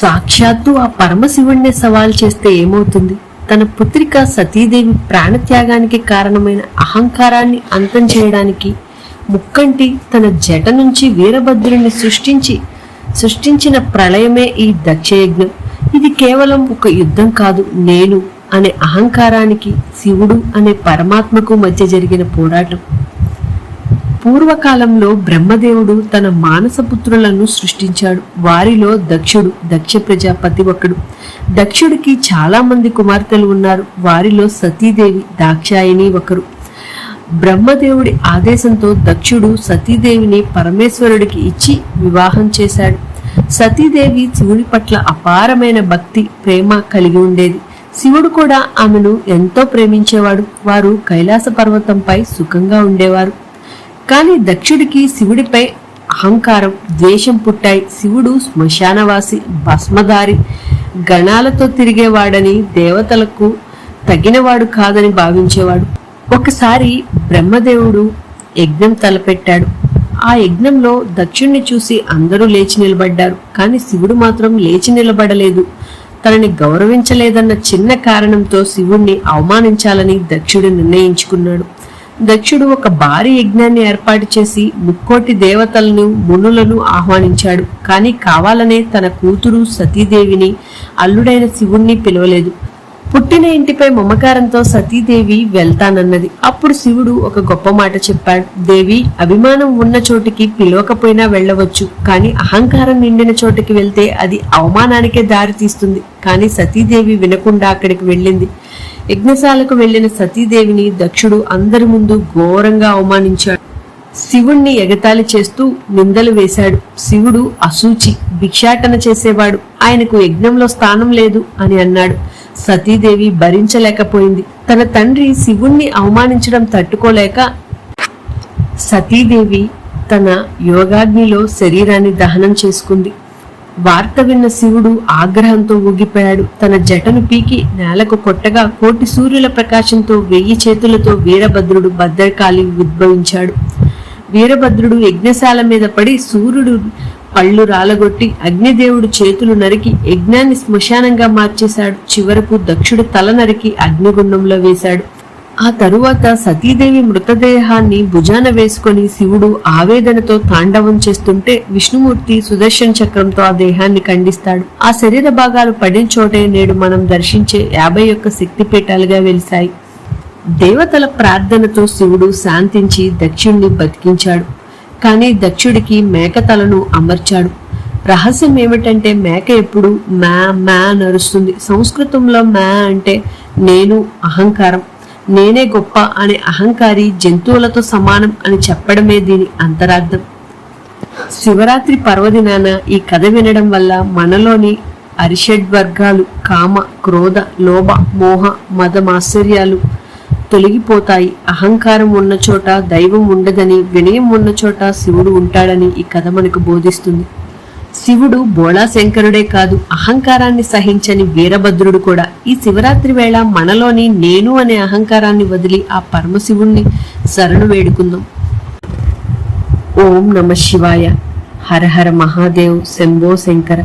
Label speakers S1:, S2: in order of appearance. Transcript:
S1: సాక్షాత్తు ఆ పరమశివుణ్ణి సవాల్ చేస్తే ఏమవుతుంది? తన పుత్రిక సతీదేవి ప్రాణత్యాగానికి కారణమైన అహంకారాన్ని అంతం చేయడానికి ముక్కంటి తన జట నుంచి వీరభద్రుని సృష్టించి సృష్టించిన ప్రళయమే ఈ దక్షయజ్ఞం. ఇది కేవలం ఒక యుద్ధం కాదు నేను అనే అహంకారానికి శివుడు అనే పరమాత్మకు మధ్య జరిగిన పోరాటం. పూర్వకాలంలో బ్రహ్మదేవుడు తన మానసపుత్రులను సృష్టించాడు. వారిలో దక్షుడు దక్ష ప్రజాపతి ఒకడు. దక్షుడికి చాలా మంది కుమార్తెలు ఉన్నారు. వారిలో సతీదేవి దాక్షాయిని ఒకరు. బ్రహ్మదేవుడి ఆదేశంతో దక్షుడు సతీదేవిని పరమేశ్వరుడికి ఇచ్చి వివాహం చేశాడు. సతీదేవి శివుని పట్ల అపారమైన భక్తి ప్రేమ కలిగి ఉండేది. శివుడు కూడా ఆమెను ఎంతో ప్రేమించేవాడు. వారు కైలాస పర్వతంపై సుఖంగా ఉండేవారు. కానీ దక్షుడికి శివుడిపై అహంకారం ద్వేషం పుట్టాయి. శివుడు శ్మశానవాసి భస్మధారి గణాలతో తిరిగేవాడని దేవతలకు తగినవాడు కాదని భావించేవాడు. ఒకసారి బ్రహ్మదేవుడు యజ్ఞం తలపెట్టాడు. ఆ యజ్ఞంలో దక్షుణ్ణి చూసి అందరూ లేచి నిలబడ్డారు. కానీ శివుడు మాత్రం లేచి నిలబడలేదు. తనని గౌరవించలేదన్న చిన్న కారణంతో శివుణ్ణి అవమానించాలని దక్షుడు నిర్ణయించుకున్నాడు. దక్షుడు ఒక భారీ యజ్ఞాన్ని ఏర్పాటు చేసి ముక్కోటి దేవతలను మునులను ఆహ్వానించాడు. కానీ కావాలనే తన కూతురు సతీదేవిని అల్లుడైన శివుణ్ణి పిలవలేదు. పుట్టిన ఇంటిపై మమకారంతో సతీదేవి వెళ్తానన్నది. అప్పుడు శివుడు ఒక గొప్ప మాట చెప్పాడు. దేవి అభిమానం ఉన్న చోటికి పిలవకపోయినా వెళ్ళవచ్చు. కానీ అహంకారం నిండిన చోటికి వెళ్తే అది అవమానానికే దారి తీస్తుంది కానీ సతీదేవి వినకుండా అక్కడికి వెళ్ళింది. యజ్ఞశాలకు వెళ్ళిన సతీదేవిని దక్షుడు అందరి ముందు ఘోరంగా అవమానించాడు. శివుణ్ణి ఎగతాళి చేస్తూ నిందలు వేశాడు. శివుడు అసూచి భిక్షాటన చేసేవాడు. ఆయనకు యజ్ఞంలో స్థానం లేదు అని అన్నాడు. సతీదేవి భరించలేకపోయింది. తన తండ్రి శివుణ్ణి అవమానించడం తట్టుకోలేక సతీదేవి తన యోగాగ్నిలో శరీరాన్ని దహనం చేసుకుంది. వార్త విన్న శివుడు ఆగ్రహంతో ఊగిపోయాడు. తన జటను పీకి నేలకు కొట్టగా కోటి సూర్యుల ప్రకాశంతో వెయ్యి చేతులతో వీరభద్రుడు భద్రకాళి ఉద్భవించాడు. వీరభద్రుడు యజ్ఞశాల మీద పడి సూర్యుడు పళ్ళు రాలగొట్టి అగ్నిదేవుడు చేతులు నరికి యజ్ఞాన్ని శ్మశానంగా మార్చేశాడు. చివరకు దక్షుడు తల నరికి అగ్నిగుండంలో వేశాడు. ఆ తరువాత సతీదేవి మృతదేహాన్ని భుజాన వేసుకొని శివుడు ఆవేదనతో తాండవం చేస్తుంటే విష్ణుమూర్తి సుదర్శన్ చక్రంతో ఆ దేహాన్ని ఖండిస్తాడు. ఆ శరీర భాగాలు పడిన చోటే నేడు మనం దర్శించే యాభై ఒక్క శక్తిపీఠాలుగా వెలిశాయి. దేవతల ప్రార్థనతో శివుడు శాంతించి దక్షుణ్ణి బతికించాడు. కానీ దక్షుడికి మేక తలను అమర్చాడు. రహస్యం ఏమిటంటే మేక ఎప్పుడు మ్యా మ్యా నరుస్తుంది. సంస్కృతంలో మ్యా అంటే నేను అహంకారం. నేనే గొప్ప అనే అహంకారి జంతువులతో సమానం అని చెప్పడమే దీని అంతరార్థం. శివరాత్రి పర్వదినాన ఈ కథ వినడం వల్ల మనలోని అరిషడ్ వర్గాలు కామ క్రోధ లోభ మోహ మదమాశ్చర్యాలు తొలగిపోతాయి. అహంకారం ఉన్న చోట దైవం ఉండదని వినయం ఉన్న చోట శివుడు ఉంటాడని ఈ కథ మనకు బోధిస్తుంది. శివుడు బోళా శంకరుడే కాదు అహంకారాన్ని సహించని వీరభద్రుడు కూడా. ఈ శివరాత్రి వేళ మనలోని నేను అనే అహంకారాన్ని వదిలి ఆ పరమశివుణ్ణి శరణు వేడుకుందాం. ఓం నమ శివాయ. హర హర మహాదేవ్ శంభో శంకర.